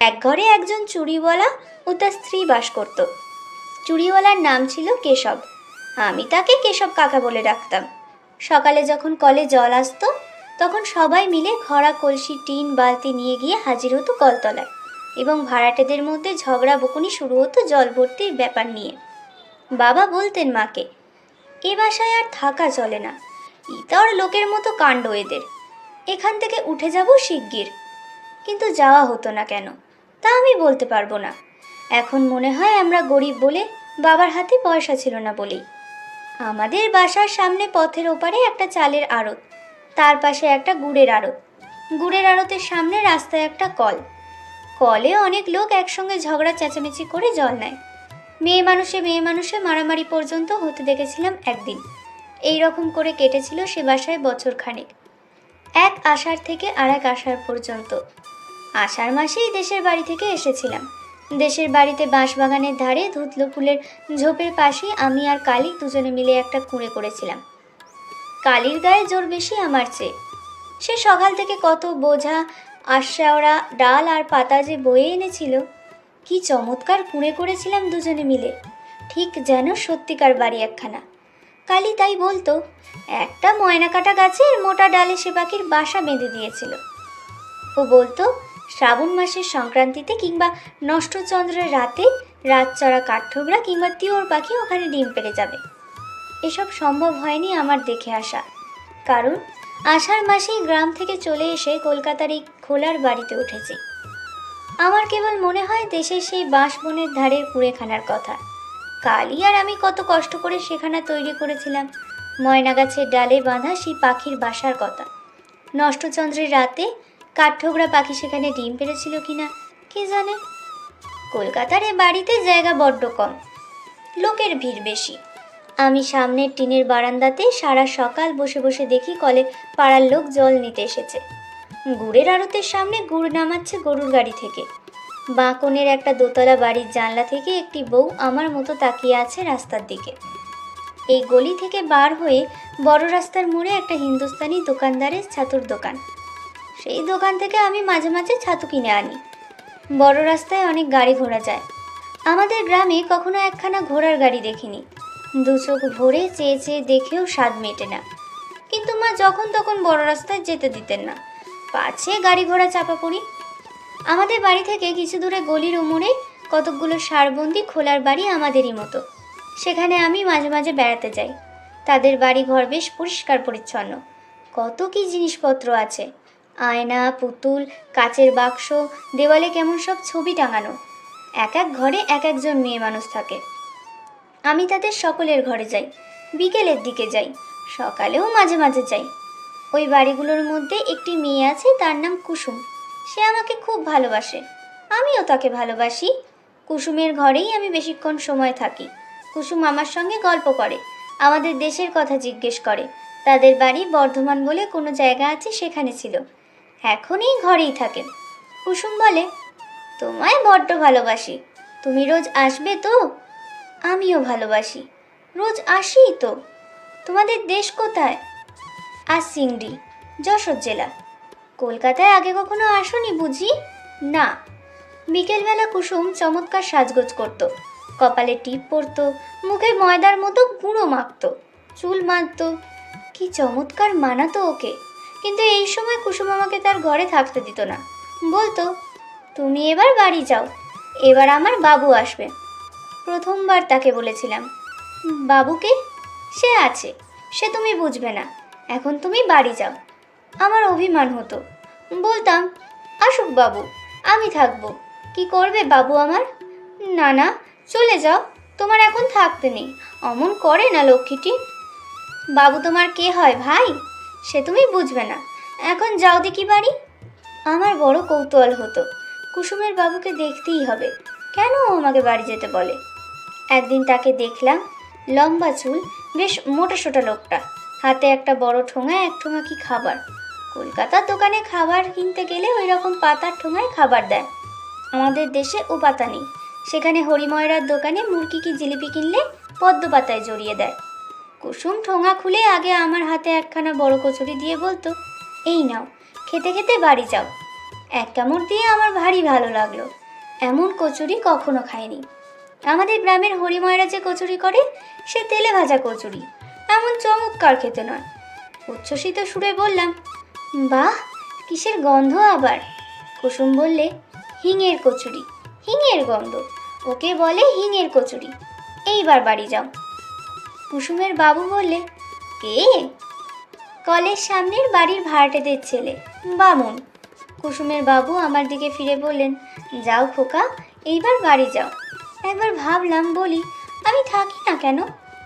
এক ঘরে একজন চুরিওয়ালা ও তার স্ত্রী বাস করত। চুরিওয়ালার নাম ছিল কেশব। আমি তাকে কেশব কাকা বলে ডাকতাম। সকালে যখন কলে জল আসতো, তখন সবাই মিলে খরা কলসি, টিন, বালতি নিয়ে গিয়ে হাজির হতো কলতলায় এবং ভাড়াটেদের মধ্যে ঝগড়া, বকুনি শুরু হতো জল ভর্তির ব্যাপার নিয়ে। বাবা বলতেন মাকে, এ বাসায় আর থাকা চলে না। ইতর লোকের মতো কাণ্ড এদের। এখান থেকে উঠে যাব শিগগির। কিন্তু যাওয়া হতো না কেন? তা আমি বলতে পারব না। এখন মনে হয় আমরা গরিব বলে বাবার হাতে পয়সা ছিল না বলেই আমাদের বাসার সামনে পথের ওপারে একটা চালের আড়ত, তার পাশে একটা গুড়ের আড়ত। গুড়ের আড়তের সামনে রাস্তায় একটা কল। কলে অনেক লোক একসঙ্গে ঝগড়া, চেঁচামেচি করে জল নেয়। মেয়ে মানুষে মেয়ে মানুষে মারামারি পর্যন্ত হতে দেখেছিলাম একদিন। এই রকম করে কেটেছিল সে বাসায় বছর খানেক এক আষাঢ় থেকে আর এক আষাঢ় পর্যন্ত। আষাঢ় মাসেই দেশের বাড়ি থেকে এসেছিলাম। দেশের বাড়িতে বাঁশবাগানের ধারে ধুতলো ফুলের ঝোপের পাশেই আমি আর কালী দুজনে মিলে একটা কুঁড়ে করেছিলাম। কালির গায়ে জোর বেশি আমার চেয়ে। সে সকাল থেকে কত বোঝা আশাওড়া ডাল আর পাতা যে বয়ে এনেছিল, কি চমৎকার কুঁড়ে করেছিলাম দুজনে মিলে। ঠিক যেন সত্যিকার বাড়ি একখানা। কালী তাই বলতো, একটা ময়না কাটা গাছের মোটা ডালে সে পাখির বাসা বেঁধে দিয়েছিল। ও বলতো শ্রাবণ মাসের সংক্রান্তিতে কিংবা নষ্টচন্দ্রের রাতে রাত চড়া কাঠঠোকরা কিংবা তিওর পাখি ওখানে ডিম পেড়ে যাবে। এসব সম্ভব হয়নি আমার দেখে আসা। কারণ আষাঢ় মাসেই গ্রাম থেকে চলে এসে কলকাতার এই খোলার বাড়িতে উঠেছি। আমার কেবল মনে হয় দেশের সেই বাঁশবনের ধারের কুড়েখানার কথা। কালি আর আমি কত কষ্ট করে সেখানা তৈরি করেছিলাম। ময়না গাছের ডালে বাঁধা সেই পাখির বাসার কথা। নষ্টচন্দ্রের রাতে কাঠঠোকরা পাখি সেখানে ডিম পেড়েছিল কিনা? কে জানে? কলকাতার এ বাড়িতে জায়গা বড্ড কম। লোকের ভিড় বেশি। আমি সামনের টিনের বারান্দাতে সারা সকাল বসে বসে দেখি কলে পাড়ার লোক জল নিতে এসেছে। গুড়ের আড়তের সামনে গুড় নামাচ্ছে গরুর গাড়ি থেকে। বাঁকনের একটা দোতলা বাড়ির জানলা থেকে একটি বউ আমার মতো তাকিয়ে আছে রাস্তার দিকে। এই গলি থেকে বার হয়ে বড় রাস্তার মোড়ে একটা হিন্দুস্তানি দোকানদারের ছাতুর দোকান। সেই দোকান থেকে আমি মাঝে মাঝে ছাতু কিনে আনি। বড় রাস্তায় অনেক গাড়ি ঘোড়া যায়। আমাদের গ্রামে কখনো একখানা ঘোড়ার গাড়ি দেখিনি। দু চোখ ভরে চেয়ে চেয়ে দেখেও স্বাদ মেটে না। কিন্তু মা যখন তখন বড় রাস্তায় যেতে দিতেন না। পাছে গাড়ি ঘোড়া চাপা পড়ি। আমাদের বাড়ি থেকে কিছু দূরে গলির উমরে কতকগুলো সারবন্দি খোলার বাড়ি আমাদেরই মতো। সেখানে আমি মাঝে মাঝে বেড়াতে যাই। তাদের বাড়ি ঘর বেশ পরিষ্কার পরিচ্ছন্ন কত কি জিনিসপত্র আছে। আয়না, পুতুল, কাচের বাক্স, দেওয়ালে কেমন সব ছবি টাঙানো। এক এক ঘরে এক একজন মেয়ে মানুষ থাকে। আমি তাদের সকলের ঘরে যাই, বিকেলের দিকে যাই, সকালেও মাঝে মাঝে যাই। ওই বাড়িগুলোর মধ্যে একটি মেয়ে আছে, তার নাম কুসুম। সে আমাকে খুব ভালোবাসে। আমিও তাকে ভালোবাসি। কুসুমের ঘরেই আমি বেশিক্ষণ সময় থাকি। কুসুম আমার সঙ্গে গল্প করে, আমাদের দেশের কথা জিজ্ঞেস করে। তাদের বাড়ি বর্ধমান বলে কোনো জায়গা আছে সেখানে ছিল। এখন এই ঘরেই থাকেন কুসুম বলে, তোমায় বড্ড ভালোবাসি। তুমি রোজ আসবে তো? আমিও ভালোবাসি। রোজ আসি তো? তোমাদের দেশ কোথায়? আর সিংড়ি, যশোর জেলা। কলকাতায় আগে কখনো আসনি বুঝি? না। বিকেলবেলা কুসুম চমৎকার সাজগোজ করতো। কপালে টিপ পরতো, মুখে ময়দার মতো গুঁড়ো মাখতো, চুল মাখতো। কি চমৎকার মানাতো ওকে। কিন্তু এই সময় কুসুম আমাকে তার ঘরে থাকতে দিত না। বলতো, তুমি এবার বাড়ি যাও, এবার আমার বাবু আসবে। প্রথমবার তাকে বলেছিলাম বাবুকে সে আছে, সে তুমি বুঝবে না, এখন তুমি বাড়ি যাও। আমার অভিমান হতো। বলতাম, আসুক বাবু, আমি থাকব, কি করবে বাবু আমার? না না, চলে যাও, তোমার এখন থাকতে নেই, অমন করে না লক্ষ্মীটি। বাবু তোমার কে হয় ভাই? সে তুমি বুঝবে না। এখন যাও দেখি বাড়ি। আমার বড় কৌতূহল হতো। কুসুমের বাবুকে দেখতেই হবে। কেন ও আমাকে বাড়ি যেতে বলে? একদিন তাকে দেখলাম, লম্বা চুল, বেশ মোটা সোটা লোকটা। হাতে একটা বড় ঠোঙায় এক ঠোঙা কি খাবার? কলকাতার দোকানে খাবার কিনতে গেলে ওই রকম পাতার ঠোঙায় খাবার দেয়। আমাদের দেশে ও পাতা নেই। সেখানে হরিময়রার দোকানে মুরগি কি জিলিপি কিনলে পদ্ম পাতায় জড়িয়ে দেয়। কুসুম ঠোঙা খুলে আগে আমার হাতে একখানা বড় কচুরি দিয়ে বলতো, এই নাও, খেতে খেতে বাড়ি যাও। এক কামড় দিয়ে আমার ভারী ভালো লাগল। এমন কচুরি কখনো খাইনি। আমাদের গ্রামের হরিময়রা যে কচুরি করে, সে তেলে ভাজা কচুরি, এমন চমৎকার খেতে নয়। উচ্ছ্বসিত সুরে বললাম, বাহ, কিসের গন্ধ আবার? কুসুম বললে, হিঙের কচুরি, হিঙের গন্ধ, ওকে বলে হিঙের কচুরি। এইবার বাড়ি যাও। কুসুমের বাবু বললে, কে? কলের সামনের বাড়ির ভাড়াটেদের ছেলে, বামুন। কুসুমের বাবু আমার দিকে ফিরে বললেন, যাও খোকা, এইবার বাড়ি যাও। একবার ভাবলাম, বলি, আমি থাকি না কেন?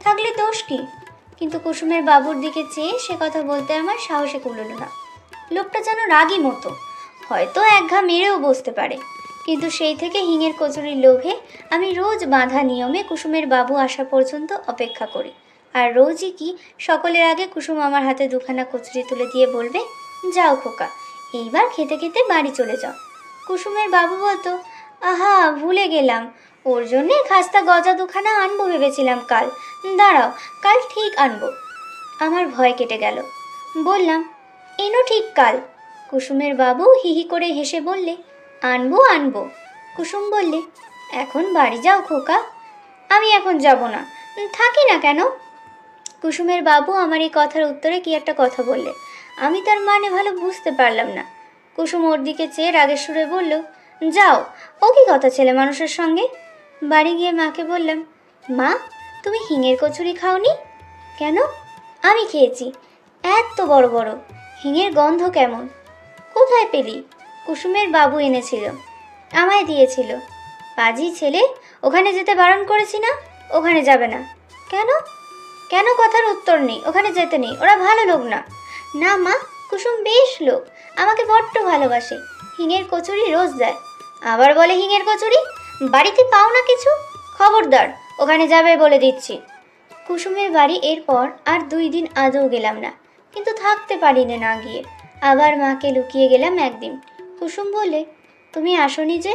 থাকলে দোষ কি? কিন্তু কুসুমের বাবুর দিকে চেয়ে সে কথা বলতে আমার সাহসে কুলল না। লোকটা যেন রাগী মতো, হয়তো এক ঘা মেরেও বসতে পারে। কিন্তু সেই থেকে হিঙের কচুরির লোভে আমি রোজ বাঁধা নিয়মে কুসুমের বাবু আসা পর্যন্ত অপেক্ষা করি। আর রোজই কি সকলের আগে কুসুম আমার হাতে দুখানা কচুরি তুলে দিয়ে বলবে, যাও খোকা, এইবার খেতে খেতে বাড়ি চলে যাও। কুসুমের বাবু বলতো, আহা, ভুলে গেলাম। ওর জন্যে খাস্তা গজা দুখানা আনব ভেবেছিলাম কাল। দাঁড়াও, কাল ঠিক আনব। আমার ভয় কেটে গেল। বললাম, এনো ঠিক কাল। কুসুমের বাবু হিহি করে হেসে বললে আনব আনব। কুসুম বললে, এখন বাড়ি যাও খোকা, আমি এখন যাব না। থাকি না কেন? কুসুমের বাবু আমার এই কথার উত্তরে কি একটা কথা বললে। আমি তার মানে ভালো বুঝতে পারলাম না। কুসুম ওর দিকে চেয়ে রাগের সুরে বলল, যাও, ও কি কথা ছেলে মানুষের সঙ্গে? বাড়ি গিয়ে মাকে বললাম, মা, তুমি হিঙের কচুরি খাওনি? কেন? আমি খেয়েছি, এত বড় বড়। হিঙের গন্ধ কেমন? কোথায় পেলি? কুসুমের বাবু এনেছিল, আমায় দিয়েছিল। পাজি ছেলে, ওখানে যেতে বারণ করেছি না? ওখানে যাবে না। কেন? কেন কথার উত্তর নেই? ওখানে যেতে নেই। ওরা ভালো লোক না। না মা, কুসুম বেশ লোক। আমাকে বড্ড ভালোবাসে। হিঙের কচুরি রোজ দেয়। আবার বলে হিঙের কচুরি? বাড়িতে পাও না কিছু? খবরদার, ওখানে যাবে বলে দিচ্ছি। কুসুমের বাড়ি এরপর আর দুই দিন আদৌ গেলাম না। কিন্তু থাকতে পারিনি না গিয়ে। আবার মাকে লুকিয়ে গেলাম একদিন। কুসুম বলে, তুমি আসনি যে?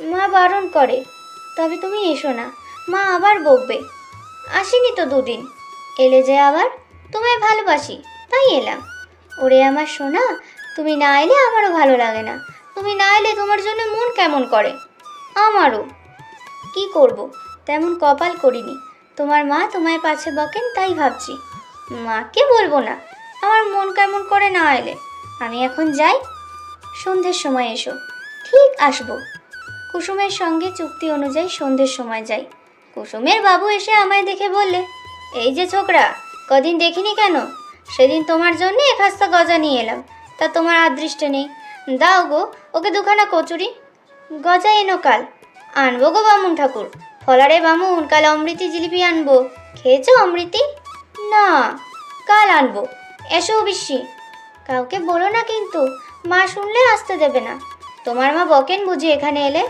মা বারণ করে, তবে তুমি এসো না, মা আবার বকবে। আসিনি তো দুদিন। এলে যে আবার, তোমায় ভালোবাসি, তাই এলাম। ওরে আমার সোনা, তুমি না এলে আমারও ভালো লাগে না। তুমি না এলে তোমার জন্য মন কেমন করে? আমারও। কি করব? তেমন কপাল করিনি। তোমার মা তোমায় পাছে বকেন, তাই ভাবছি। মাকে বলব না, আমার মন কেমন করে না এলে। আমি এখন যাই সন্ধ্যের সময় এসো। ঠিক আসব। কুসুমের সঙ্গে চুক্তি অনুযায়ী সন্ধ্যের সময় যাই। কুসুমের বাবু এসে আমায় দেখে বললে, এই যে ছোকরা, কদিন দেখিনি কেন? সেদিন তোমার জন্য এক হাস্তা গজা নিয়ে এলাম। তা তোমার আদৃষ্টে নেই। দাও গো, ওকে দুখানা কচুরি। গজা এনো কাল। আনব গো বামুন ঠাকুর। ফলারে বামুন, কাল অমৃতি জিলিপি আনব। খেয়েছো অমৃতি? না, কাল আনব। এসো বিশ্বি কাউকে বলো না কিন্তু মা শুনলে আসতে দেবে না। তোমার মা বকেন বুঝি এখানে এলে?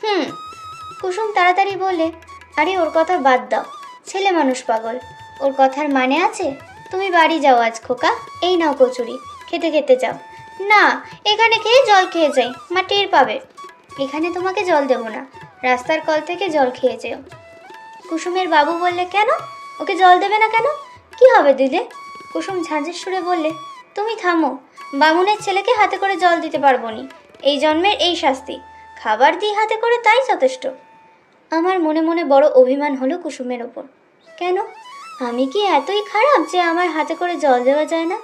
হুম, কুসুম তাড়াতাড়ি বলে, আরে ওর কথা বাদ দাও, ছেলে মানুষ পাগল। ওর কথার মানে আছে, তুমি বাড়ি যাও আজ খোকা, এই নাও কচুরি, খেতে খেতে যাও। না, এখানে খেয়ে জল খেয়ে যাই, মা টের পাবে। এখানে তোমাকে জল দেবো না, রাস্তার কল থেকে জল খেয়ে যেও। কুসুমের বাবু বললে, কেন? ওকে জল দেবে না কেন? কি হবে দিলে? কুসুম ঝাঁঝের সুরে বললে, তুমি থামো বামুনের ছেলেকে হাতে করে জল দিতে পারব নি। এই জন্মের এই শাস্তি। খাবার দিই হাতে করে তাই যথেষ্ট। আমার মনে মনে বড় অভিমান হলো কুসুমের ওপর। কেন? আমি কি এতই খারাপ যে আমার হাতে করে জল দেওয়া যায় না?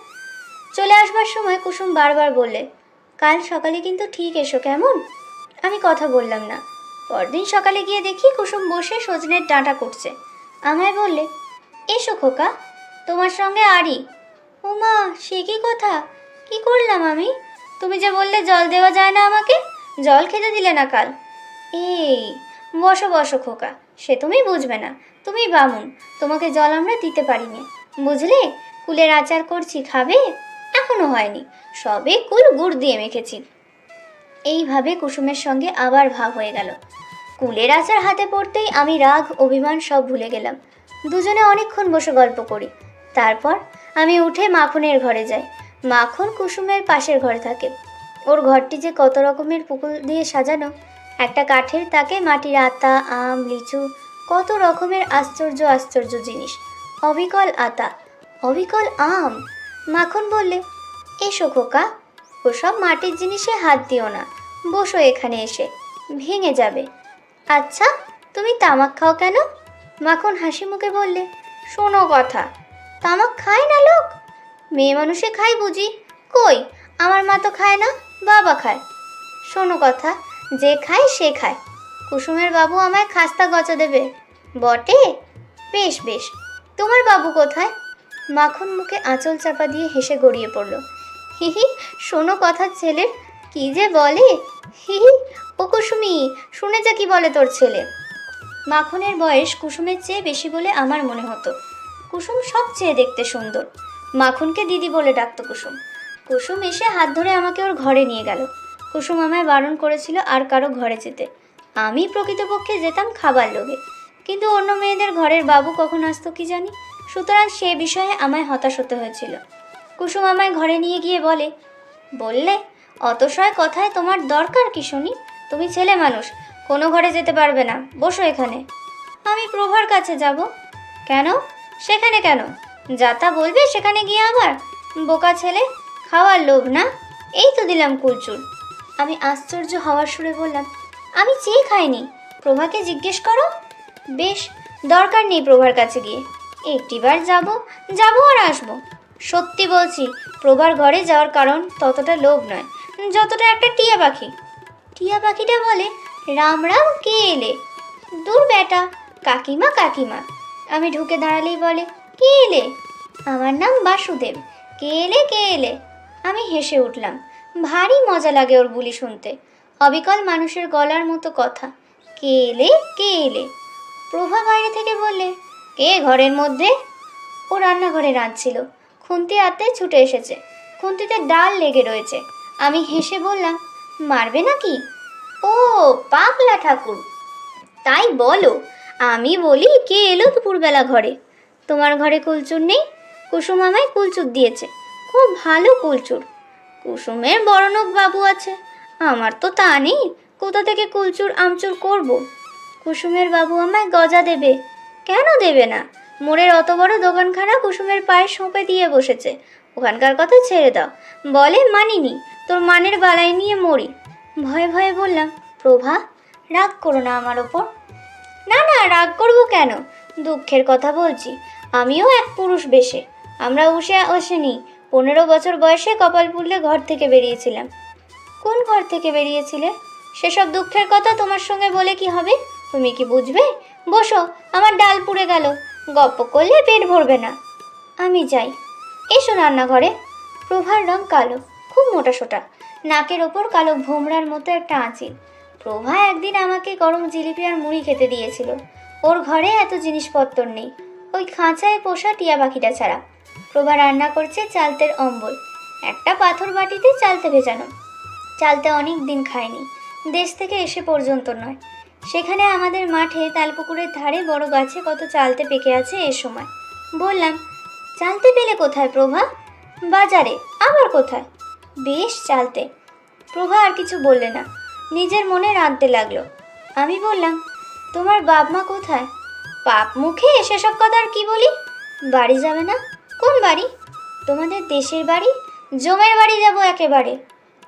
চলে আসবার সময় কুসুম বারবার বললে, কাল সকালে কিন্তু ঠিক এসো কেমন? আমি কথা বললাম না। পরদিন সকালে গিয়ে দেখি কুসুম বসে সজনের ডাঁটা করছে আমায় বললে, এসো খোকা, তোমার সঙ্গে আরি ও মা সে কি কথা? কি করলাম আমি? তুমি যে বললে জল দেওয়া যায় না আমাকে, জল খেতে দিলে না কাল। এই, বসো বসো খোকা, সে তুমি বুঝবে না। তুমি বামুন, তোমাকে জল আমরা দিতে পারিনি। বুঝলে? কুলের আচার করছি, খাবে? এখনও হয়নি। সবে কুল গুড় দিয়ে মেখেছি। এইভাবে কুসুমের সঙ্গে আবার ভাব হয়ে গেল। কুলের আচার হাতে পড়তেই আমি রাগ, অভিমান সব ভুলে গেলাম। দুজনে অনেকক্ষণ বসে গল্প করি। তারপর আমি উঠে মাখনের ঘরে যাই। মাখন কুসুমের পাশের ঘরে থাকে। ওর ঘরটি যে কত রকমের পুকুল দিয়ে সাজানো, একটা কাঠের তাকে মাটির আতা, আম, লিচু, কত রকমের আশ্চর্য আশ্চর্য জিনিস। অবিকল আতা, অবিকল আম। মাখন বললে, এসো খোকা, ওসব মাটির জিনিসে হাত দিও না, বসো এখানে এসে, ভেঙে যাবে। আচ্ছা তুমি তামাক খাও কেন? মাখন হাসি মুখে বললে, শোনো কথা, তামাক খায় না লোক? মেয়ে মানুষে খায় বুঝি। কই? আমার মা তো খায় না, বাবা খায়। শোনো কথা, যে খায়, সে খায়। কুসুমের বাবু আমায় খাস্তা গচা দেবে। বটে? বেশ বেশ। তোমার বাবু কোথায়? মাখন মুখে আঁচল চাপা দিয়ে হেসে গড়িয়ে পড়ল। হি হি, শোনো কথা ছেলের কি যে বলে? হি হি, ও কুসুমি, শুনে যা কি বলে তোর ছেলে। মাখনের বয়স কুসুমের চেয়ে বেশি বলে আমার মনে হতো। কুসুম সবচেয়ে দেখতে সুন্দর। মাখনকে দিদি বলে ডাকতো কুসুম। কুসুম এসে হাত ধরে আমাকে ওর ঘরে নিয়ে গেল। কুসুম আমায় বারণ করেছিল আর কারও ঘরে যেতে। আমি প্রকৃতপক্ষে যেতাম খাবার লোভে। কিন্তু অন্য মেয়েদের ঘরের বাবু কখন আসতো কি জানি? সুতরাং সে বিষয়ে আমায় হতাশ হতে হয়েছিল। কুসুম আমায় ঘরে নিয়ে গিয়ে বলে, বললে অতশয় কথায় তোমার দরকার কি শুনি? তুমি ছেলে মানুষ, কোনো ঘরে যেতে পারবে না। বসো এখানে। আমি প্রভার কাছে যাব। কেন? সেখানে কেন? যাতা বলবে সেখানে গিয়ে আবার। বোকা ছেলে, খাওয়ার লোভ না? এই তো দিলাম কুলচুর আমি আশ্চর্য হওয়ার সুরে বললাম, আমি চেয়ে খাইনি। প্রভাকে জিজ্ঞেস করো? বেশ, দরকার নেই প্রভার কাছে গিয়ে। একটিবার যাব যাব আর আসব। সত্যি বলছি, প্রভার ঘরে যাওয়ার কারণ ততটা লোভ নয়, যতটা একটা টিয়া পাখি। টিয়া পাখিটা বলে, রাম রাম, কে এলে? দূর বেটা, কাকিমা কাকিমা। আমি ঢুকে দাঁড়ালেই বলে কে এলে? আমার নাম বাসুদেব। কে এলে কে এলে? আমি হেসে উঠলাম। ভারী মজা লাগে ওর বুলি শুনতে। অবিকল মানুষের গলার মতো কথা। কে এলে কে এলে? প্রভা বাইরে থেকে বললে, কে ঘরের মধ্যে? ও রান্নাঘরে রাঁধছিল। খুন্তি হাতে ছুটে এসেছে। খুন্তিতে ডাল লেগে রয়েছে। আমি হেসে বললাম, মারবে নাকি? ও, পাগলা ঠাকুর। তাই বলো, আমি বলি কে এলো দুপুরবেলা ঘরে? তোমার ঘরে কুলচুর নেই? কুসুম আমায় কুলচুর দিয়েছে। খুব ভালো কুলচুর। কুসুমের বড়নক বাবু আছে। আমার তো তা নেই। কোথা থেকে কুলচুর আমচুর করব। কুসুমের বাবু আমায় গজা দেবে। কেন দেবে না? মোড়ের অত বড় দোকানখানা কুসুমের পায়ে সঁপে দিয়ে বসেছে। ওখানকার কথা ছেড়ে দাও। বলে মানিনি। তোর মানের বালাই নিয়ে মরি। ভয়ে ভয়ে বললাম, প্রভা, রাগ করো না আমার ওপর। না না, রাগ করব কেন? দুঃখের কথা বলছি। আমিও এক পুরুষ বেশে। আমরা উষে ওসেনি পনেরো বছর বয়সে কপাল পুড়লে ঘর থেকে বেরিয়েছিলাম। কোন ঘর থেকে বেরিয়েছিলে? সেসব দুঃখের কথা তোমার সঙ্গে বলে কি হবে? তুমি কি বুঝবে? বসো, আমার ডাল পুড়ে গেল। গপ্প করলে পেট ভরবে না। আমি যাই। এসো রান্নাঘরে। প্রভার রং কালো, খুব মোটা সোটা। নাকের ওপর কালো ভোমরার মতো একটা আঁচিল। প্রভা একদিন আমাকে গরম জিলিপি আর মুড়ি খেতে দিয়েছিল। ওর ঘরে এত জিনিসপত্র নেই। ওই খাঁচায় পোষা টিয়া পাখিটা ছাড়া। প্রভা রান্না করছে চালতের অম্বল। একটা পাথর বাটিতে চালতে ভেজানো। চালতে অনেক দিন খায়নি। দেশ থেকে এসে পর্যন্ত নয়। সেখানে আমাদের মাঠে তালপুকুরের ধারে বড় গাছে কত চালতে পেকে আছে এ সময়। বললাম, চালতে পেলে কোথায় প্রভা? বাজারে। আবার কোথায়? বেশ চালতে। প্রভা আর কিছু বললে না। নিজের মনে রাঁধতে লাগল। আমি বললাম, তোমার বাপ মা কোথায়? পাপ মুখে সেসব কথা আর কি বলি? বাড়ি যাবে না? কোন বাড়ি? তোমাদের দেশের বাড়ি? জমের বাড়ি যাব একেবারে।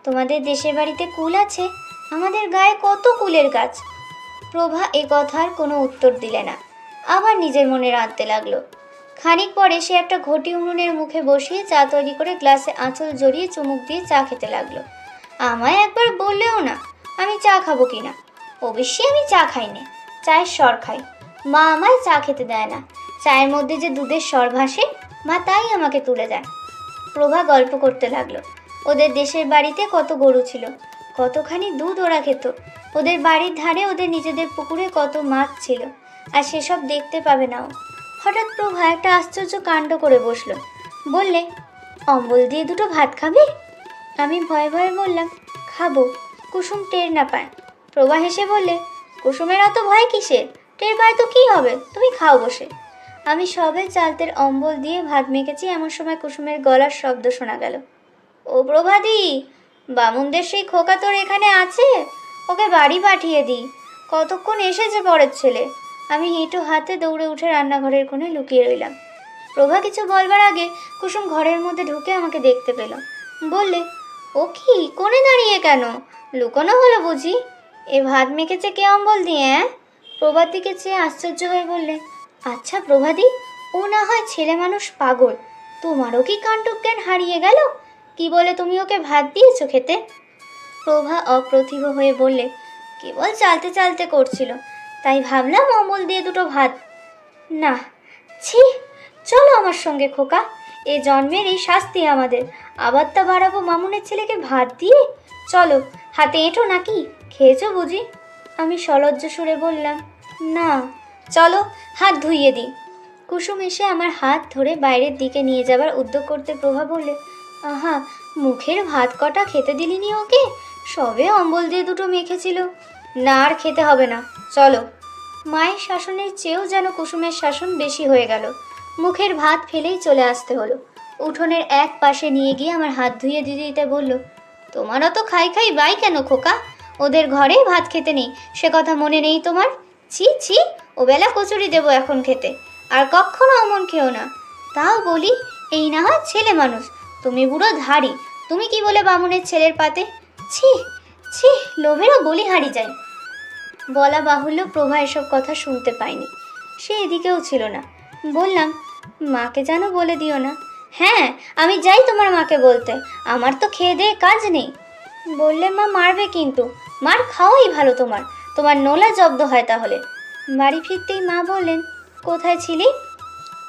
তোমাদের দেশের বাড়িতে কুল আছে? আমাদের গায়ে কত কুলের গাছ? প্রভা এ কথার কোনো উত্তর দিলে না। আবার নিজের মনে রাঁধতে লাগল। খানিক পরে সে একটা ঘটি উনুনের মুখে বসিয়ে চা তৈরি করে গ্লাসে আঁচল জড়িয়ে চুমুক দিয়ে চা খেতে লাগল। আমায় একবার বললেও না, আমি চা খাব কি না অবশ্যই আমি চা খাই না চায়ের স্বর খাই। মা আমায় চা খেতে দেয় না। চায়ের মধ্যে যে দুধের স্বর ভাসে মা তাই আমাকে তুলে দেয় প্রভা গল্প করতে লাগল। ওদের দেশের বাড়িতে কত গরু ছিল, কতখানি দুধ ওরা খেত। ওদের বাড়ির ধারে ওদের নিজেদের পুকুরে কত মাছ ছিল, আর সেসব দেখতে পাবে না ও। হঠাৎ প্রভা একটা আশ্চর্য কাণ্ড করে বসল। বললে, অম্বল দিয়ে দুটো ভাত খাবে? আমি ভয়ে ভয়ে বললাম, খাব, কুসুম টের না পায়। প্রভা হেসে বললে, কুসুমের অত ভয় কিসের? টের পায় তো কি হবে? তুমি খাও বসে। আমি সবে চালতের অম্বল দিয়ে ভাত মেখেছি, এমন সময় কুসুমের গলার শব্দ শোনা গেল। ও প্রভাদি বামুনদের সেই খোকা তোর এখানে আছে? ওকে বাড়ি পাঠিয়ে দিই। কতক্ষণ এসেছে পরের ছেলে? আমি হেঁটু হাতে দৌড়ে উঠে রান্নাঘরের কোণে লুকিয়ে রইলাম। প্রভা, কিছু বলবার আগে কুসুম ঘরের মধ্যে ঢুকে আমাকে দেখতে পেল। বললে, ও কি? কোণে দাঁড়িয়ে কেন? লুকোনো হলো বুঝি? এ ভাত মেখেছে কে অম্বল দিয়ে হ্যাঁ প্রভাত দিকে চেয়ে আশ্চর্য হয়ে বললে আচ্ছা প্রভাদি ও না হয় ছেলে মানুষ পাগল। তোমারও কি কাণ্ডজ্ঞান হারিয়ে গেল? কি বলে তুমি ওকে ভাত দিয়েছ খেতে? প্রভা অপ্রতিভ হয়ে বললে, কেবল চালতে চালতে করছিল, তাই ভাবলাম অমল দিয়ে দুটো ভাত। না, ছি, চলো আমার সঙ্গে খোকা, এ জন্মের এই শাস্তি আমাদের। আবার তা বাড়াবো মামুনের ছেলেকে ভাত দিয়ে? চলো, হাতে এঁটো নাকি? খেয়েছো বুঝি? আমি সলজ্জ সুরে বললাম, না, চলো হাত ধুইয়ে দিই। কুসুম এসে আমার হাত ধরে বাইরের দিকে নিয়ে যাবার উদ্যোগ করতে প্রভা বললে, আহা, মুখের ভাত কটা খেতে দিলিনি ওকে? সবে অম্বল দিয়ে দুটো মেখেছিল। না আর খেতে হবে না, চলো। মায়ের শাসনের চেয়েও যেন কুসুমের শাসন বেশি হয়ে গেল, মুখের ভাত ফেলেই চলে আসতে হলো। উঠোনের এক পাশে নিয়ে গিয়ে আমার হাত ধুয়ে দিতে বলল, তোমার অত খাই খাই বাই কেন খোকা? ওদের ঘরে ভাত খেতে নেই। সে কথা মনে নেই তোমার? ছি ছি ও বেলা কচুরি দেবো এখন খেতে। আর কখনো অমন খেও না। তাও বলি, এই না হয় ছেলে মানুষ, তুমি বুড়ো ধাড়ি, তুমি কি বলে বামুনের ছেলের পাতে? ছি ছি, লোভেরও বলি হারি যায় বলা বাহুল্য প্রভা এসব কথা শুনতে পায়নি। সে এদিকেও ছিল না। বললাম, মাকে যেন বলে দিও না। হ্যাঁ আমি যাই তোমার মাকে বলতে, আমার তো খেয়ে দেয়ে কাজ নেই। বললে মা মারবে কিন্তু। মার খাওয়াই ভালো তোমার। তোমার নোলা জব্দ হয় তাহলে। বাড়ি ফিরতেই মা বললেন, কোথায় ছিলি?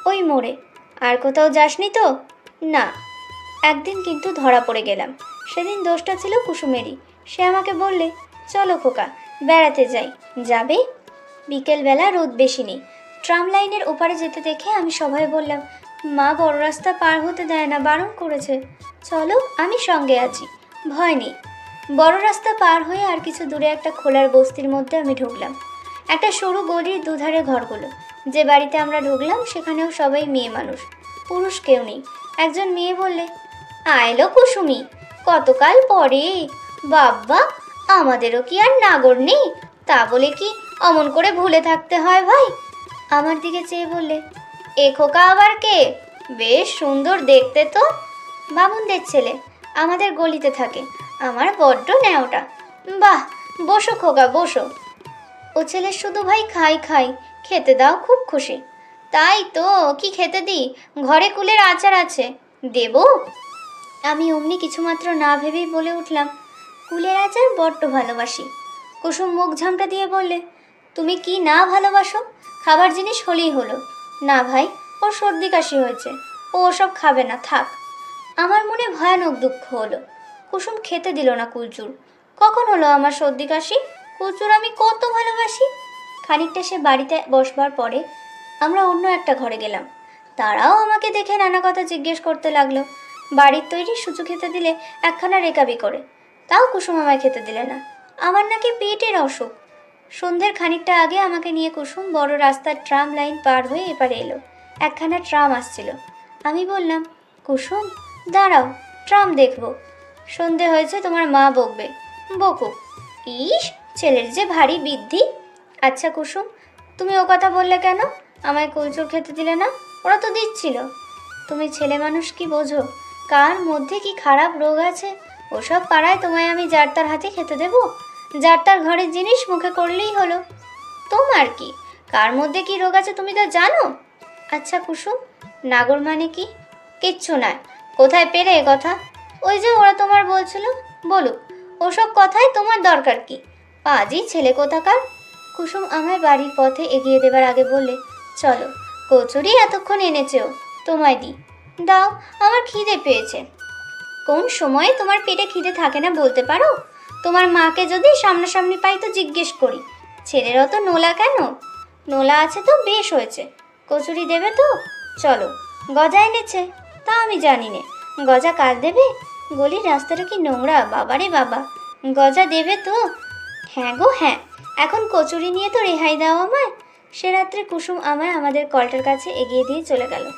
ওই মোড়ে। আর কোথাও যাসনি তো? না। একদিন কিন্তু ধরা পড়ে গেলাম। সেদিন দোষটা ছিল কুসুমেরই। সে আমাকে বললে, চলো খোকা, বেড়াতে যাই। যাবে? বিকেলবেলা রোদ বেশি নেই। ট্রাম লাইনের ওপারে যেতে দেখে আমি সবাই বললাম, মা বড় রাস্তা পার হতে দেয় না, বারণ করেছে। চলো, আমি সঙ্গে আছি। ভয় নেই। বড় রাস্তা পার হয়ে আর কিছু দূরে একটা খোলার বস্তির মধ্যে আমি ঢুকলাম। একটা সরু গলির দুধারে ঘরগুলো। যে বাড়িতে আমরা ঢুকলাম, সেখানেও সবাই মেয়ে মানুষ। পুরুষ কেউ নেই। একজন মেয়ে বললে আয়লো কুসুমি, কতকাল পরে? বাব্বা, আমাদেরও কি আর নাগর নেই? তা বলে কি অমন করে ভুলে থাকতে হয় ভাই? আমার দিকে চেয়ে বললে, এ খোকা আবার কে? বেশ সুন্দর দেখতে তো। বামুনদের ছেলে আমাদের গলিতে থাকে। আমার বড্ড ন্যাওটা। বাহ, বসো খোকা, বসো। ও ছেলে শুধু ভাই খাই খাই, খেতে দাও, খুব খুশি। তাই তো, কি খেতে দিই? ঘরে কুলের আচার আছে। দেবো? আমি অমনি কিছুমাত্র না ভেবেই বলে উঠলাম, কুলের আচার বড্ড ভালোবাসি। কুসুম মুখ ঝামটা দিয়ে বললে, তুমি কি না ভালোবাসো? খাবার জিনিস হলেই হলো। না ভাই, ওর সর্দি কাশি হয়েছে। ও ওসব খাবে না, থাক। আমার মনে ভয়ানক দুঃখ হলো। কুসুম খেতে দিল না কুলচুর। কখন হলো আমার সর্দি কাশি? কুলচুর, আমি কত ভালোবাসি? খানিকটা সে বাড়িতে বসবার পরে আমরা অন্য একটা ঘরে গেলাম। তারাও আমাকে দেখে নানা কথা জিজ্ঞেস করতে লাগল। বাড়ির তৈরি সুচু খেতে দিলে একখানা রেকাবি করে। তাও কুসুম আমায় খেতে দিলে না। আমার নাকি পেটের অসুখ। সন্ধ্যের খানিকটা আগে আমাকে নিয়ে কুসুম বড় রাস্তার ট্রাম লাইন পার হয়ে এপারে এলো। একখানা ট্রাম আসছিল। আমি বললাম, কুসুম, দাঁড়াও, ট্রাম দেখব। সন্ধে হয়েছে, তোমার মা বকবে। বকুক ইস, ছেলের যে ভারী বৃদ্ধি। আচ্ছা কুসুম, তুমি ও কথা বললে কেন? আমায় কুলচুর খেতে দিলে না? ওরা তো দিচ্ছিল। তুমি ছেলে মানুষ কি বোঝো? কার মধ্যে কি খারাপ রোগ আছে? ওসব পাড়ায় তোমায় আমি যার তার হাতে খেতে দেবো? যার তার ঘরের জিনিস মুখে করলেই হলো। তোমার কি? কার মধ্যে কি রোগ আছে তুমি তো জানো? আচ্ছা কুসুম, নাগর মানে কি? কিচ্ছু নয়। কোথায় পেরে এ কথা? ওই যে ওরা তোমার বলছিল, বলো, ওসব কথায় তোমার দরকার কি? পাজি ছেলে কোথাকার? কুসুম আমায় বাড়ির পথে এগিয়ে দেবার আগে বললে, চলো, কচুরি এতক্ষণ এনেছেও, তোমায় দিই। দাও, আমার খিদে পেয়েছে। কোন সময়ে তোমার পেটে খিদে থাকে না বলতে পারো? তোমার মাকে যদি সামনাসামনি পাই তো জিজ্ঞেস করি, ছেলের অত নোলা কেন? নোলা আছে তো, বেশ হয়েছে। কচুরি দেবে তো? চলো, গজা এনেছে, তা আমি জানি নে। গজা কাল দেবে? গলির রাস্তাটা কি নোংরা? বাবারে বাবা। গজা দেবে তো? হ্যাঁ গো হ্যাঁ। এখন কচুরি নিয়ে তো রেহাই দাও আমায়। সে রাত্রে কুসুম আমায় আমাদের কলটার কাছে এগিয়ে দিয়ে চলে গেল।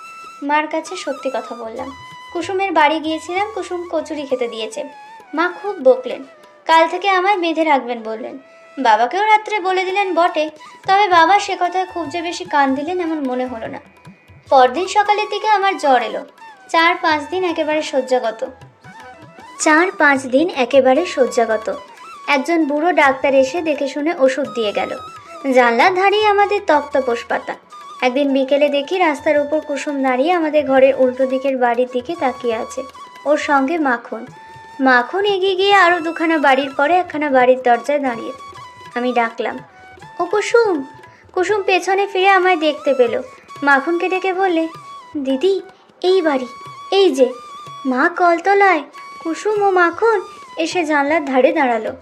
মার কাছে সত্যি কথা বললাম। কুসুমের বাড়ি গিয়েছিলাম, কুসুম কচুরি খেতে দিয়েছে। মা খুব বকলেন। কাল থেকে আমায় বেঁধে রাখবেন বললেন। বাবাকেও রাত্রে বলে দিলেন বটে। তবে বাবা সে কথায় খুব যে বেশি কান দিলেন এমন মনে হলো না। পরদিন সকালের দিকে আমার জ্বর এলো। চার পাঁচ দিন একেবারে শয্যাগত। চার পাঁচ দিন একেবারে শয্যাগত। একজন বুড়ো ডাক্তার এসে দেখে শুনে ওষুধ দিয়ে গেল। জানলার ধারেই আমাদের তক্তপোষ পাতা একদিন বিকেলে দেখি রাস্তার উপর কুসুম দাঁড়িয়ে আমাদের ঘরের উল্টো দিকের বাড়ির দিকে তাকিয়ে আছে। ওর সঙ্গে মাখন। মাখন এগিয়ে গিয়ে আরও দুখানা বাড়ির পরে একখানা বাড়ির দরজায় দাঁড়িয়ে। আমি ডাকলাম, ও কুসুম! কুসুম পেছনে ফিরে আমায় দেখতে পেল। মাখনকে ডেকে বললে, দিদি, এই বাড়ি, এই যে, মা কলতলায় কুসুম ও মাখন এসে জানলার ধারে দাঁড়াল।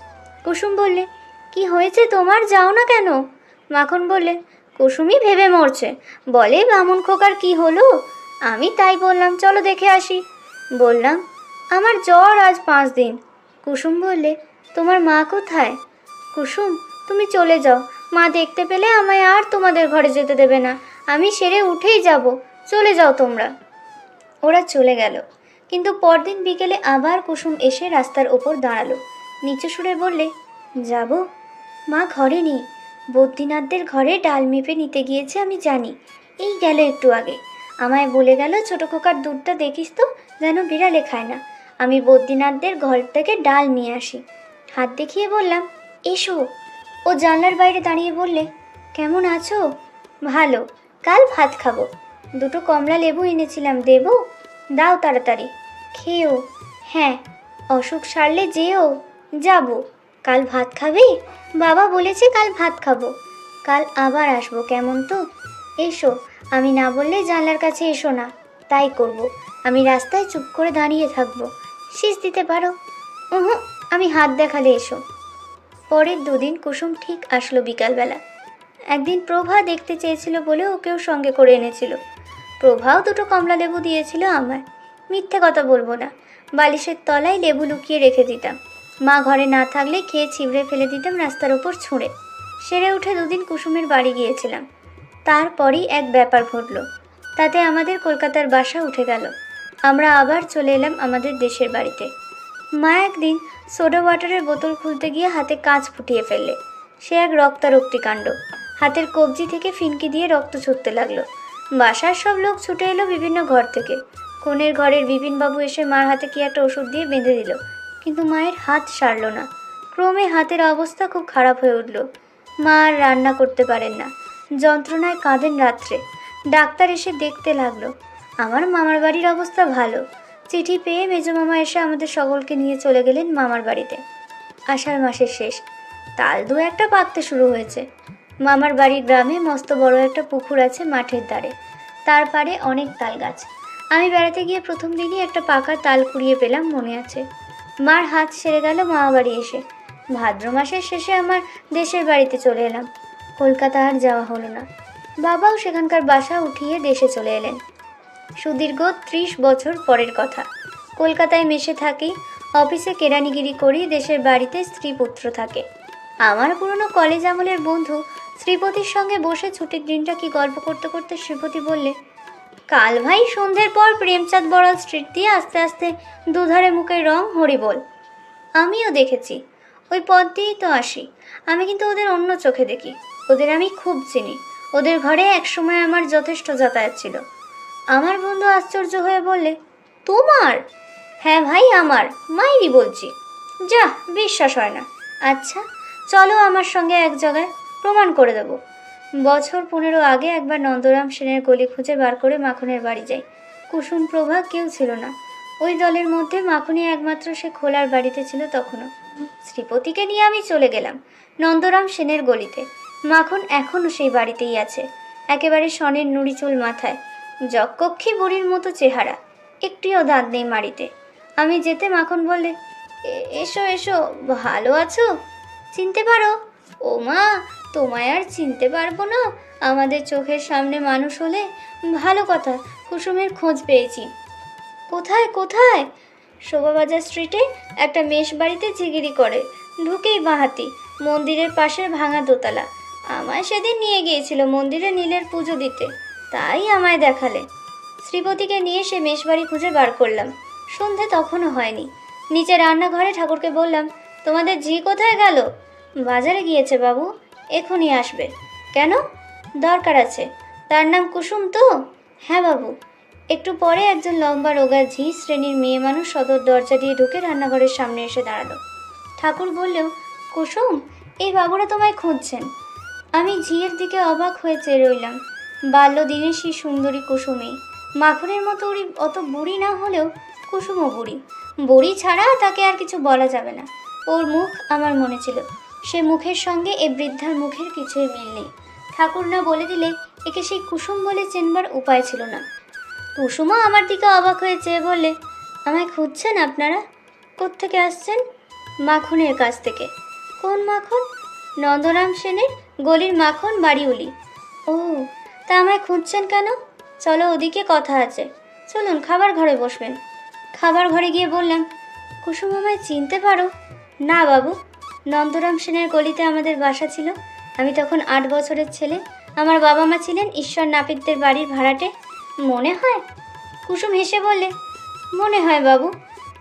কুসুম বললে, কি হয়েছে তোমার? যাও না কেন? মাখন বললে, কুসুমই ভেবে মরছে। বলে, বামুন খোকার কি হলো? আমি তাই বললাম, চলো দেখে আসি। বললাম, আমার জ্বর আজ পাঁচ দিন। কুসুম বললে, তোমার মা কোথায়? কুসুম, তুমি চলে যাও। মা দেখতে পেলে আমায় আর তোমাদের ঘরে যেতে দেবে না। আমি সেরে উঠেই যাব। চলে যাও তোমরা। ওরা চলে গেল। কিন্তু পরদিন বিকেলে আবার কুসুম এসে রাস্তার ওপর দাঁড়াল। নিচু সুরে বললে, যাব? মা ঘরে নেই। বদ্রীনাথদের ঘরে ডাল মেপে নিতে গিয়েছে আমি জানি। এই গেল একটু আগে। আমায় বলে গেল, ছোট খোকার দুধটা দেখিস তো, যেন বিড়ালে খায় না। আমি বদ্রীনাথদের ঘর থেকে ডাল নিয়ে আসি। হাত দেখিয়ে বললাম, এসো। ও জানলার বাইরে দাঁড়িয়ে বললে, কেমন আছো? ভালো। কাল ভাত খাব। দুটো কমলা লেবু এনেছিলাম, দেবো? দাও তাড়াতাড়ি। খেয়েও। হ্যাঁ অসুখ সারলে যেও যাব। কাল ভাত খাবে? বাবা বলেছে কাল ভাত খাব। কাল আবার আসব কেমন তো? এসো, আমি না বললে জানলার কাছে এসো না। তাই করব। আমি রাস্তায় চুপ করে দাঁড়িয়ে থাকব। শীষ দিতে পারো? উহু, আমি হাত দেখালে এসো। পরের দুদিন কুসুম ঠিক আসলো বিকালবেলা। একদিন প্রভা দেখতে চেয়েছিল বলে ওকেও সঙ্গে করে এনেছিল। প্রভাও দুটো কমলা লেবু দিয়েছিল আমায়। মিথ্যে কথা বলব না। বালিশের তলায় লেবু লুকিয়ে রেখে দিতাম। মা ঘরে না থাকলে খেয়ে ছিবড়ে ফেলে দিতাম রাস্তার ওপর ছুঁড়ে। সেরে উঠে দুদিন কুসুমের বাড়ি গিয়েছিলাম। তারপরই এক ব্যাপার ঘটলো। তাতে আমাদের কলকাতার বাসা উঠে গেল। আমরা আবার চলে এলাম আমাদের দেশের বাড়িতে। মা একদিন সোডা ওয়াটারের বোতল খুলতে গিয়ে হাতে কাঁচ ফুটিয়ে ফেললে। সে এক রক্তারক্তি কাণ্ড। হাতের কবজি থেকে ফিনকি দিয়ে রক্ত ছুটতে লাগল। বাসার সব লোক ছুটে এলো বিভিন্ন ঘর থেকে। কোণের ঘরের বিপিনবাবু এসে মার হাতে কি একটা ওষুধ দিয়ে বেঁধে দিল। কিন্তু মায়ের হাত সারল না। ক্রমে হাতের অবস্থা খুব খারাপ হয়ে উঠল। মা আর রান্না করতে পারেন না। যন্ত্রণায় কাঁদেন রাত্রে। ডাক্তার এসে দেখতে লাগল, আমার মামার বাড়ির অবস্থা ভালো। চিঠি পেয়ে মেজো মামা এসে আমাদের সকলকে নিয়ে চলে গেলেন মামার বাড়িতে। আষাঢ় মাসের শেষ। তাল দু একটা পাকতে শুরু হয়েছে। মামার বাড়ির গ্রামে মস্ত বড় একটা পুকুর আছে মাঠের ধারে। তার পারে অনেক তাল গাছ। আমি বেড়াতে গিয়ে প্রথম দিনই একটা পাকা তাল কুড়িয়ে পেলাম, মনে আছে। মার হাত সেরে গেল মামা বাড়ি এসে। ভাদ্র মাসের শেষে আমার দেশের বাড়িতে চলে এলাম। কলকাতা আর যাওয়া হলো না। বাবাও সেখানকার বাসা উঠিয়ে দেশে চলে এলেন। সুদীর্ঘ ত্রিশ বছর পরের কথা। কলকাতায় মেশে থাকি, অফিসে কেরানিগিরি করি, দেশের বাড়িতে স্ত্রী পুত্র থাকে। আমার পুরনো কলেজ আমলের বন্ধু শ্রীপতির সঙ্গে বসে ছুটির দিনটা কি গল্প করতে করতে শ্রীপতি বললে কাল ভাই সন্ধ্যের পর প্রেমচাঁদ বড়াল স্ট্রিট দিয়ে আস্তে আস্তে দুধারে মুখের রং, হরিবল। আমিও দেখেছি। ওই পথ দিয়েই তো আসি। আমি কিন্তু ওদের অন্য চোখে দেখি। ওদের আমি খুব চিনি। ওদের ঘরে একসময় আমার যথেষ্ট যাতায়াত ছিল। আমার বন্ধু আশ্চর্য হয়ে বললে, তোমার? হ্যাঁ ভাই, আমার। মাইরি বলছি। যা বিশ্বাস হয় না। আচ্ছা চলো আমার সঙ্গে এক জায়গায় প্রমাণ করে দেবো। বছর পনেরো আগে একবার নন্দরাম সেনের গলি খুঁজে বার করে মাখনের বাড়ি যাই। কুসুম প্রভা কেউ ছিল না। ওই দলের মধ্যে মাখনই একমাত্র সে খোলার বাড়িতে ছিল তখনও। শ্রীপতিকে নিয়ে আমি চলে গেলাম নন্দরাম সেনের গলিতে। মাখন এখনও সেই বাড়িতেই আছে। একেবারে সনের নুড়ি চুল মাথায়। যক্ষী বুড়ির মতো চেহারা। একটিও দাঁত নেই মাড়িতে। আমি যেতে মাখন বললে "এ- এসো এসো ভালো আছো? চিনতে পারো? ও মা তোমায় আর চিনতে পারব না। আমাদের চোখের সামনে মানুষ হলে ভালো কথা, কুসুমের খোঁজ পেয়েছি। কোথায় কোথায়? শোভাবাজার স্ট্রিটে একটা মেষ বাড়িতে জিগিরি করে, ঢুকেই বাহাতি মন্দিরের পাশের ভাঙা দোতলা। আমায় সেদিন নিয়ে গিয়েছিল মন্দিরে নীলের পুজো দিতে, তাই আমায় দেখালে। শ্রীপতিকে নিয়ে সে মেষবাড়ি খুঁজে বার করলাম। সন্ধে তখনও হয়নি। নিচে রান্নাঘরে ঠাকুরকে বললাম, তোমাদের ঝি কোথায় গেল? বাজারে গিয়েছে বাবু। এখনই আসবে। কেন? দরকার আছে। তার নাম কুসুম তো? হ্যাঁ বাবু। একটু পরে একজন লম্বা রোগা ঝি শ্রেণির মেয়ে মানুষ সদর দরজা দিয়ে ঢুকে রান্নাঘরের সামনে এসে দাঁড়াল। ঠাকুর বললেও, কুসুম, এই বাবুরা তোমায় খুঁজছেন? আমি ঝিয়ের দিকে অবাক হয়ে চেয়ে রইলাম। বাল্যদিনের সেই সুন্দরী কুসুমেই মাখনের মতো উড়ি অত বুড়ি না হলেও কুসুমও বুড়ি। বুড়ি ছাড়া তাকে আর কিছু বলা যাবে না। ওর মুখ আমার মনে ছিল। সে মুখের সঙ্গে এ বৃদ্ধার মুখের কিছুই মিল নেই। ঠাকুর না বলে দিলে, একে সেই কুসুম বলে চেনবার উপায় ছিল না। কুসুমও আমার দিকে অবাক হয়ে চেয়ে বললে, আমায় খুঁজছেন আপনারা? কোত্থেকে আসছেন? মাখনের কাছ থেকে। কোন মাখন? নন্দরাম সেনের গলির মাখন বাড়িউলি। ও, তা আমায় খুঁজছেন কেন? চলো ওদিকে কথা আছে। চলুন, খাবার ঘরে বসবেন। খাবার ঘরে গিয়ে বললাম, কুসুম আমায় চিনতে পারো? না বাবু নন্দরাম সেনের গলিতে আমাদের বাসা ছিল। আমি তখন আট বছরের ছেলে। আমার বাবা মা ছিলেন ঈশ্বর নাপিতদের বাড়ির ভাড়াটে। মনে হয়? কুসুম হেসে বললে, মনে হয় বাবু,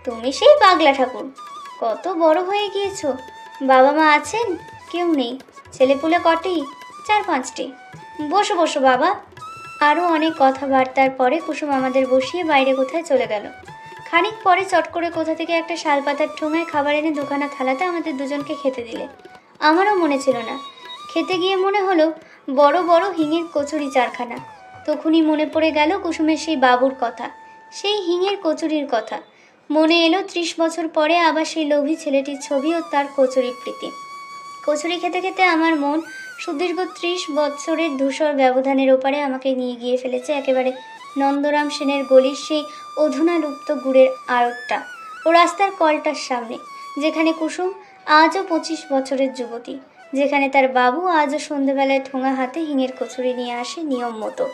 তুমি সেই পাগলা ঠাকুর। কত বড় হয়ে গিয়েছ। বাবা মা আছেন, কেউ নেই। ছেলেপুলে কটি? চার পাঁচটি। বসো বসো বাবা। আরও অনেক কথাবার্তার পরে কুসুম আমাদের বসিয়ে বাইরে কোথায় চলে গেল। খানিক পরে চট করে কোথা থেকে একটা শালপাতার ঠোঙায় খাবার এনে দুখানা থালাতে আমাদের দুজনকে খেতে দিলে। আমারও মনে ছিল না। খেতে গিয়ে মনে হলো, বড় বড় হিঙের কচুরি চারখানা। তখনই মনে পড়ে গেল কুসুমের সেই বাবুর কথা, সেই হিঙের কচুরির কথা। মনে এলো ত্রিশ বছর পরে আবার সেই লোভী ছেলেটির ছবি ও তার কচুরি প্রীতি। কচুরি খেতে খেতে আমার মন সুদীর্ঘ ত্রিশ বৎসরের ধূসর ব্যবধানের ওপারে আমাকে নিয়ে গিয়ে ফেলেছে, একেবারে নন্দরাম সেনের গলির সেই অধুনা লুপ্ত গুড়ের আড়তটা ও রাস্তার কলটার সামনে, যেখানে কুসুম আজও পঁচিশ বছরের যুবতী, যেখানে তার বাবু আজও সন্ধেবেলায় ঠোঙা হাতে হিঙের কচুরি নিয়ে আসে নিয়ম মতো।